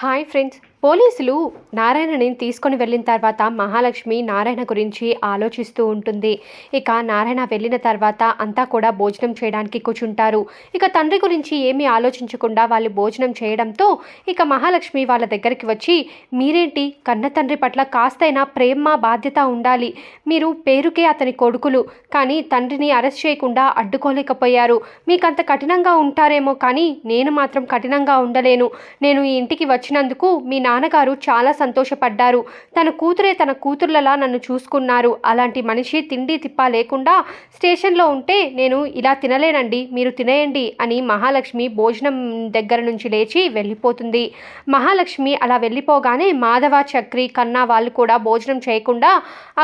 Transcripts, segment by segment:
Hi friends, పోలీసులు నారాయణని తీసుకొని వెళ్ళిన తర్వాత మహాలక్ష్మి నారాయణ గురించి ఆలోచిస్తూ ఉంటుంది. ఇక నారాయణ వెళ్ళిన తర్వాత అంతా కూడా భోజనం చేయడానికి కూర్చుంటారు. ఇక తండ్రి గురించి ఏమీ ఆలోచించకుండా వాళ్ళు భోజనం చేయడంతో ఇక మహాలక్ష్మి వాళ్ళ దగ్గరికి వచ్చి మీరేంటి? కన్న తండ్రి పట్ల కాస్తైనా ప్రేమ బాధ్యత ఉండాలి. మీరు పేరుకే అతని కొడుకులు. కానీ తండ్రిని అరెస్ట్ చేయకుండా అడ్డుకోలేకపోయారు. మీకు అంత కఠినంగా ఉంటారేమో కానీ నేను మాత్రం కఠినంగా ఉండలేను. నేను ఈ ఇంటికి వచ్చినందుకు మీ నా నాన్నగారు చాలా సంతోషపడ్డారు. తన కూతురే తన కూతుర్లలా నన్ను చూసుకున్నారు. అలాంటి మనిషి తిండి తిప్ప లేకుండా స్టేషన్లో ఉంటే నేను ఇలా తినలేనండి మీరు తినేయండి అని మహాలక్ష్మి భోజనం దగ్గర నుంచి లేచి వెళ్ళిపోతుంది. మహాలక్ష్మి అలా వెళ్ళిపోగానే మాధవ చక్రి కన్నా వాళ్ళు కూడా భోజనం చేయకుండా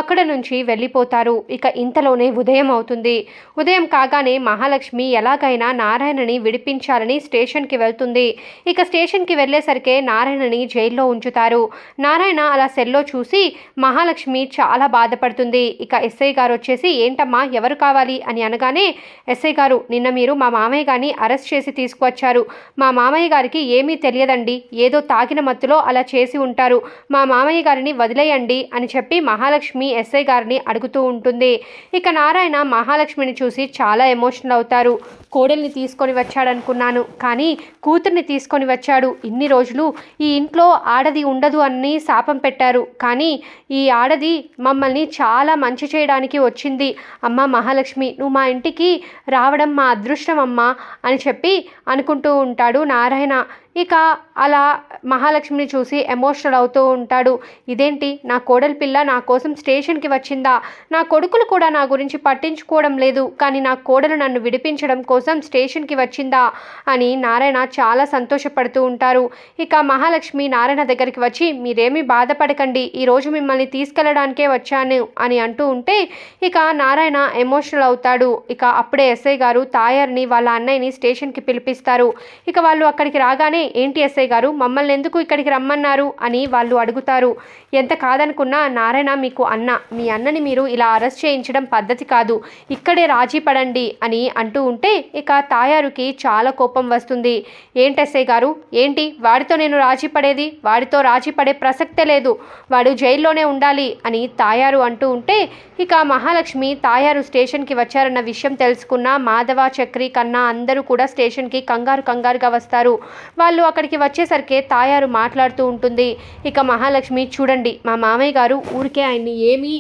అక్కడ నుంచి వెళ్ళిపోతారు. ఇక ఇంతలోనే ఉదయం అవుతుంది. ఉదయం కాగానే మహాలక్ష్మి ఎలాగైనా నారాయణని విడిపించాలని స్టేషన్కి వెళ్తుంది. ఇక స్టేషన్కి వెళ్ళేసరికి నారాయణని జైల్లో ఉంచుతారు. నారాయణ అలా సెల్లో చూసి మహాలక్ష్మి చాలా బాధపడుతుంది. ఇక ఎస్ఐ గారు వచ్చేసి ఏంటమ్మా ఎవరు కావాలి? అని అనగానే ఎస్ఐ గారు నిన్న మీరు మా మామయ్య గారిని అరెస్ట్ చేసి తీసుకువచ్చారు. మా మామయ్య గారికి ఏమీ తెలియదండి. ఏదో తాగిన మత్తులో అలా చేసి ఉంటారు. మా మామయ్య గారిని వదిలేయండి అని చెప్పి మహాలక్ష్మి ఎస్ఐ గారిని అడుగుతూ ఉంటుంది. ఇక నారాయణ మహాలక్ష్మిని చూసి చాలా ఎమోషనల్ అవుతారు. కోడల్ని తీసుకొని వచ్చాడనుకున్నాను. కానీ కూతుర్ని తీసుకొని వచ్చాడు. ఇన్ని రోజులు ఈ ఇంట్లో ఆడది ఉండదు అని శాపం పెట్టారు. కానీ ఈ ఆడది మమ్మల్ని చాలా మంచి చేయడానికి వచ్చింది. అమ్మ మహాలక్ష్మి నువ్వు మా ఇంటికి రావడం మా అదృష్టం అమ్మ అని చెప్పి అనుకుంటూ ఉంటాడు నారాయణ. ఇక అలా మహాలక్ష్మిని చూసి ఎమోషనల్ అవుతూ ఉంటాడు. ఇదేంటి? నా కోడలి పిల్ల నా కోసం స్టేషన్కి వచ్చిందా? నా కొడుకులు కూడా నా గురించి పట్టించుకోవడం లేదు కానీ నా కోడలు నన్ను విడిపించడం కోసం స్టేషన్కి వచ్చిందా? అని నారాయణ చాలా సంతోషపడుతూ ఉంటారు. ఇక మహాలక్ష్మి నారాయణ దగ్గరికి వచ్చి మీరేమీ బాధపడకండి ఈరోజు మిమ్మల్ని తీసుకెళ్ళడానికే వచ్చాను అని అంటూ ఉంటే ఇక నారాయణ ఎమోషనల్ అవుతాడు. ఇక అప్పుడే ఎస్ఐ గారు తాయారిని వాళ్ళ అన్నయ్యని స్టేషన్కి పిలిపిస్తారు. ఇక వాళ్ళు అక్కడికి రాగానే ఏంటి ఎస్ఐ గారు? మమ్మల్ని ఎందుకు ఇక్కడికి రమ్మన్నారు? అని వాళ్ళు అడుగుతారు. ఎంత కాదనుకున్నా నారాయణ మీకు అన్న. మీ అన్నని మీరు ఇలా అరెస్ట్ చేయించడం పద్ధతి కాదు. ఇక్కడే రాజీ పడండి అని అంటూ ఉంటే ఇక తాయారుకి చాలా కోపం వస్తుంది. ఏంటి ఎస్ఐ గారు? ఏంటి? వాడితో నేను రాజీ పడేది? వాడితో రాజీ పడే ప్రసక్తే లేదు. వాడు జైల్లోనే ఉండాలి అని తాయారు అంటూ ఉంటే ఇక మహాలక్ష్మి తాయారు స్టేషన్కి వచ్చారన్న విషయం తెలుసుకున్న మాధవ చక్రి కన్నా అందరూ కూడా స్టేషన్కి కంగారు కంగారుగా వస్తారు. వాళ్ళు అక్కడికి వచ్చేసరికి తాయారు మాట్లాడుతూ ఉంటుంది. ఇక మహాలక్ష్మి చూడండి మా మామయ్య గారు ఊరికే ఆయన్ని ఏమీ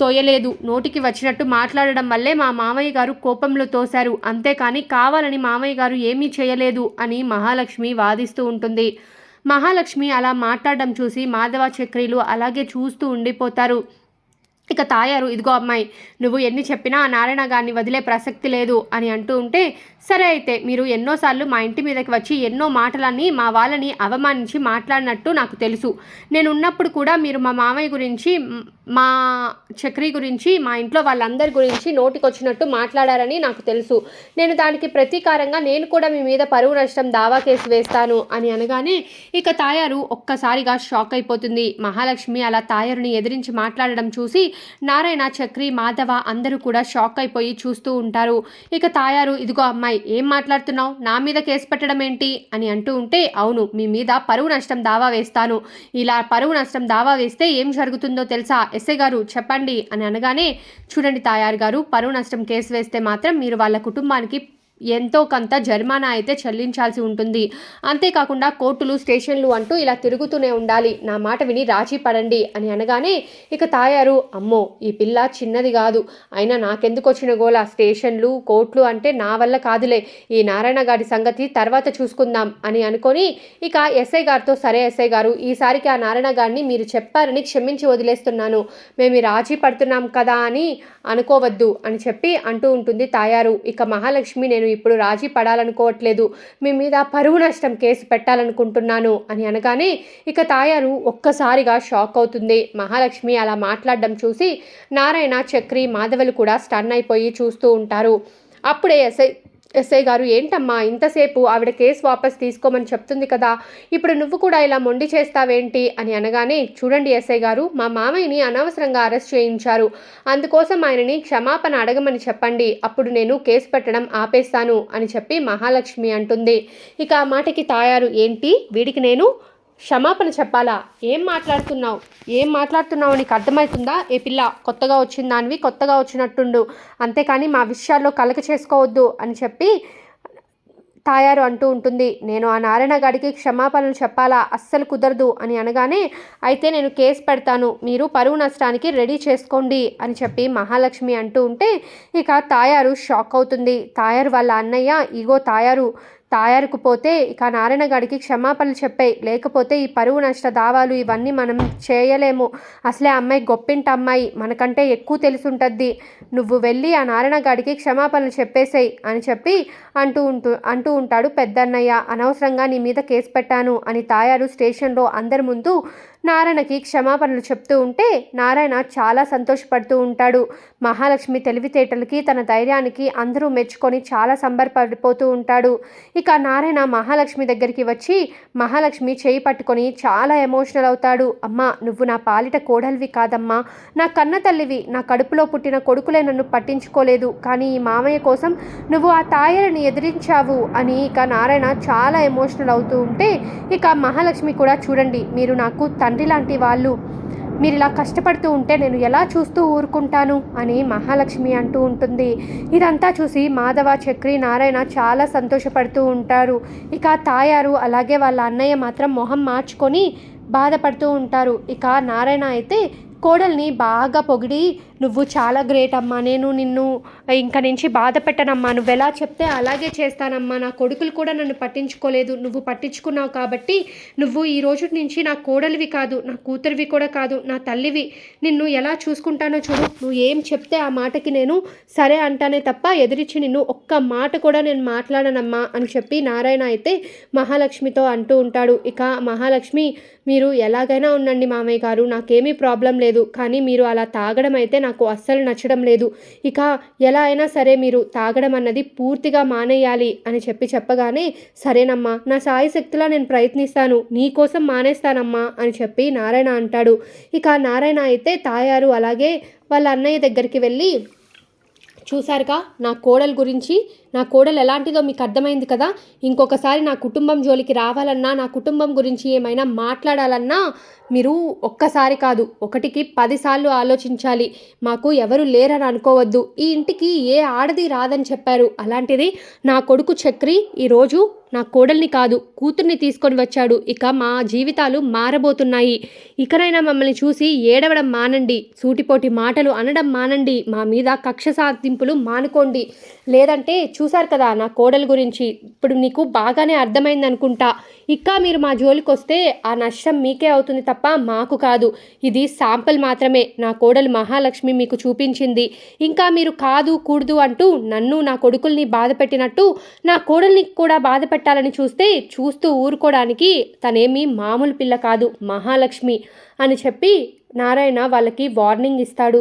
తోయలేదు. నోటికి వచ్చినట్టు మాట్లాడడం వల్లే మా మామయ్య గారు కోపంలో తోశారు. అంతేకాని కావాలని మామయ్య గారు ఏమీ చేయలేదు అని మహాలక్ష్మి వాదిస్తూ ఉంటుంది. మహాలక్ష్మి అలా మాట్లాడడం చూసి మాధవ చక్రీలు అలాగే చూస్తూ ఉండిపోతారు. ఇక తాయారు. ఇదిగో అమ్మాయి నువ్వు ఎన్ని చెప్పినా నారాయణ గారిని వదిలే ప్రసక్తి లేదు అని అంటూ ఉంటే సరే అయితే మీరు ఎన్నోసార్లు మా ఇంటి మీదకి వచ్చి ఎన్నో మాటలన్నీ మా వాళ్ళని అవమానించి మాట్లాడినట్టు నాకు తెలుసు. నేను ఉన్నప్పుడు కూడా మీరు మా మామయ్య గురించి మా చక్రి గురించి మా ఇంట్లో వాళ్ళందరి గురించి నోటికొచ్చినట్టు మాట్లాడారని నాకు తెలుసు. నేను దానికి ప్రతీకారంగా నేను కూడా మీ మీద పరువు నష్టం దావా కేసు వేస్తాను అని అనగానే ఇక తాయారు ఒక్కసారిగా షాక్ అయిపోతుంది. మహాలక్ష్మి అలా తాయారుని ఎదిరించి మాట్లాడడం చూసి నారాయణ చక్రి మాధవ అందరూ కూడా షాక్ అయిపోయి చూస్తూ ఉంటారు. ఇక తాయారు ఇదిగో అమ్మాయి ఏం మాట్లాడుతున్నావు? నా మీద కేసు పెట్టడం ఏంటి? అని అంటూ ఉంటే అవును మీ మీద పరువు నష్టం దావా వేస్తాను. ఇలా పరువు నష్టం దావా వేస్తే ఏం జరుగుతుందో తెలుసా? ఎస్ఐ గారు చెప్పండి. అని అనగానే చూడండి తాయారు గారు పరువు నష్టం కేసు వేస్తే మాత్రం మీరు వాళ్ళ కుటుంబానికి ఎంతో కొంత జరిమానా అయితే చెల్లించాల్సి ఉంటుంది. అంతేకాకుండా కోర్టులు స్టేషన్లు అంటూ ఇలా తిరుగుతూనే ఉండాలి. నా మాట విని రాజీ పడండి అని అనగానే ఇక తాయారు. అమ్మో ఈ పిల్ల చిన్నది కాదు. అయినా నాకెందుకు వచ్చిన గోల? స్టేషన్లు కోర్టులు అంటే నా వల్ల కాదులే. ఈ నారాయణ గారి సంగతి తర్వాత చూసుకుందాం అని అనుకొని ఇక ఎస్ఐ గారితో సరే ఎస్ఐ గారు ఈసారికి ఆ నారాయణ గారిని మీరు చెప్పారని క్షమించి వదిలేస్తున్నాను. మేము రాజీ పడుతున్నాం కదా అని అనుకోవద్దు అని చెప్పి అంటూ ఉంటుంది తాయారు. ఇక మహాలక్ష్మి నేను ఇప్పుడు రాజీ పడాలనుకోవట్లేదు. మీ మీద పరువు నష్టం కేసు పెట్టాలనుకుంటున్నాను అని అనగానే ఇక తాయారు ఒక్కసారిగా షాక్ అవుతుంది. మహాలక్ష్మి అలా మాట్లాడడం చూసి నారాయణ చక్రి మాధవలు కూడా స్టన్ అయిపోయి చూస్తూ ఉంటారు. అప్పుడే ఎస్ఐ ఎస్ఐ గారు ఏంటమ్మా ఇంతసేపు ఆవిడ కేసు వాపస్ తీసుకోమని చెప్తుంది కదా ఇప్పుడు నువ్వు కూడా ఇలా మొండి చేస్తావేంటి? అని అనగానే చూడండి ఎస్ఐ గారు మా మామయ్యని అనవసరంగా అరెస్ట్ చేయించారు. అందుకోసం ఆయనని క్షమాపణ అడగమని చెప్పండి. అప్పుడు నేను కేసు పెట్టడం ఆపేస్తాను అని చెప్పి మహాలక్ష్మి అంటుంది. ఇక ఆ మాటకి తాయారు. ఏంటి? వీడికి నేను క్షమాపణ చెప్పాలా? ఏం మాట్లాడుతున్నావు? ఏం మాట్లాడుతున్నావు నీకు అర్థమవుతుందా? ఏ పిల్ల కొత్తగా వచ్చిన దానివి కొత్తగా వచ్చినట్టుండు. అంతేకాని మా విషయాల్లో కలక చేసుకోవద్దు అని చెప్పి తాయారు అంటూ ఉంటుంది. నేను ఆ నారాయణ గారికి క్షమాపణలు చెప్పాలా? అస్సలు కుదరదు అని అనగానే అయితే నేను కేసు పెడతాను. మీరు పరువు నష్టానికి రెడీ చేసుకోండి అని చెప్పి మహాలక్ష్మి అంటూ ఉంటే ఇక తాయారు షాక్ అవుతుంది. తాయారు వాళ్ళ అన్నయ్య ఇగో తాయారు తాయారుకు పోతే ఇక నారాయణ గారికి క్షమాపణలు చెప్పాయి లేకపోతే ఈ పరువు నష్ట దావాలు ఇవన్నీ మనం చేయలేము. అసలే అమ్మాయి గొప్పింటి అమ్మాయి మనకంటే ఎక్కువ తెలుసుంటుంది నువ్వు వెళ్ళి ఆ నారాయణ గారికి క్షమాపణలు చెప్పేసేయి అని చెప్పి అంటూ ఉంటూ అంటూ ఉంటాడు పెద్దన్నయ్య. అనవసరంగా నీ మీద కేసు పెట్టాను అని తాయారు స్టేషన్లో అందరి ముందు నారాయణకి క్షమాపణలు చెప్తూ ఉంటే నారాయణ చాలా సంతోషపడుతూ ఉంటాడు. మహాలక్ష్మి తెలివితేటలకి తన ధైర్యానికి అందరూ మెచ్చుకొని చాలా సంబరపడిపోతూ ఉంటాడు. ఇక నారాయణ మహాలక్ష్మి దగ్గరికి వచ్చి మహాలక్ష్మి చేయి పట్టుకొని చాలా ఎమోషనల్ అవుతాడు. అమ్మా నువ్వు నా పాలిట కోడలివి కాదమ్మా. నా కన్న తల్లివి నా కడుపులో పుట్టిన కొడుకులే నన్ను పట్టించుకోలేదు. కానీ ఈ మామయ్య కోసం నువ్వు ఆ తాయలని ఎదిరించావు అని ఇక నారాయణ చాలా ఎమోషనల్ అవుతూ ఉంటే ఇక మహాలక్ష్మి కూడా చూడండి మీరు నాకు తండ్రి లాంటి వాళ్ళు. మీరు ఇలా కష్టపడుతూ ఉంటే నేను ఎలా చూస్తూ ఊరుకుంటాను? అని మహాలక్ష్మి అంటూ ఉంటుంది. ఇదంతా చూసి మాధవ చక్రి నారాయణ చాలా సంతోషపడుతూ ఉంటారు. ఇక తాయారు అలాగే వాళ్ళ అన్నయ్య మాత్రం మొహం మార్చుకొని బాధపడుతూ ఉంటారు. ఇక నారాయణ అయితే కోడల్ని బాగా పొగిడి నువ్వు చాలా గ్రేట్ అమ్మా నేను నిన్ను ఇంక నుంచి బాధ పెట్టనమ్మా నువ్వు ఎలా చెప్తే అలాగే చేస్తానమ్మా నా కొడుకులు కూడా నన్ను పట్టించుకోలేదు నువ్వు పట్టించుకున్నావు కాబట్టి నువ్వు ఈ రోజు నుంచి నా కోడలివి కాదు నా కూతురివి కూడా కాదు నా తల్లివి. నిన్ను ఎలా చూసుకుంటానో చూడు నువ్వు ఏం చెప్తే ఆ మాటకి నేను సరే అంటానే తప్ప ఎదిరించి నిన్ను ఒక్క మాట కూడా నేను మాట్లాడనమ్మా అని చెప్పి నారాయణ అయితే మహాలక్ష్మితో అంటూ ఉంటాడు. ఇక మహాలక్ష్మి మీరు ఎలాగైనా ఉండండి మామయ్య గారు నాకేమీ ప్రాబ్లం లేదు కానీ మీరు అలా తాగడం అయితే నాకు అస్సలు నచ్చడం లేదు. ఇక ఎలా అయినా సరే మీరు తాగడం అన్నది పూర్తిగా మానేయాలి అని చెప్పి చెప్పగానే సరేనమ్మా నా సాయి శక్తిలా నేను ప్రయత్నిస్తాను నీకోసం మానేస్తానమ్మా అని చెప్పి నారాయణ అంటాడు. ఇక నారాయణ అయితే తాయారు అలాగే వాళ్ళ అన్నయ్య దగ్గరికి వెళ్ళి చూశారుగా? నా కోడలు గురించి? నా కోడలు ఎలాంటిదో మీకు అర్థమైంది కదా? ఇంకొకసారి నా కుటుంబం జోలికి రావాలన్నా నా కుటుంబం గురించి ఏమైనా మాట్లాడాలన్నా మీరు ఒక్కసారి కాదు ఒకటికి పదిసార్లు ఆలోచించాలి. మాకు ఎవరు లేరని అనుకోవద్దు. ఈ ఇంటికి ఏ ఆడది రాదని చెప్పారు. అలాంటిది నా కొడుకు చక్రి ఈరోజు నా కోడల్ని కాదు కూతుర్ని తీసుకొని వచ్చాడు. ఇక మా జీవితాలు మారబోతున్నాయి. ఇకనైనా మమ్మల్ని చూసి ఏడవడం మానండి. సూటిపోటి మాటలు అనడం మానండి. మా మీద కక్ష సాధింపులు మానుకోండి. లేదంటే చూశారు కదా నా కోడలు గురించి. ఇప్పుడు నీకు బాగానే అర్థమైంది అనుకుంటా ఇంకా మీరు మా జోలికి వస్తే ఆ నష్టం మీకే అవుతుంది తప్ప మాకు కాదు. ఇది శాంపుల్ మాత్రమే. నా కోడలు మహాలక్ష్మి మీకు చూపించింది. ఇంకా మీరు కాదు కూడదు అంటూ నన్ను నా కొడుకుల్ని బాధ పెట్టినట్టు నా కోడల్ని కూడా బాధ పెట్టాలని చూస్తే చూస్తూ ఊరుకోవడానికి తనేమీ మామూలు పిల్ల కాదు మహాలక్ష్మి అని చెప్పి నారాయణ వాళ్ళకి వార్నింగ్ ఇస్తాడు.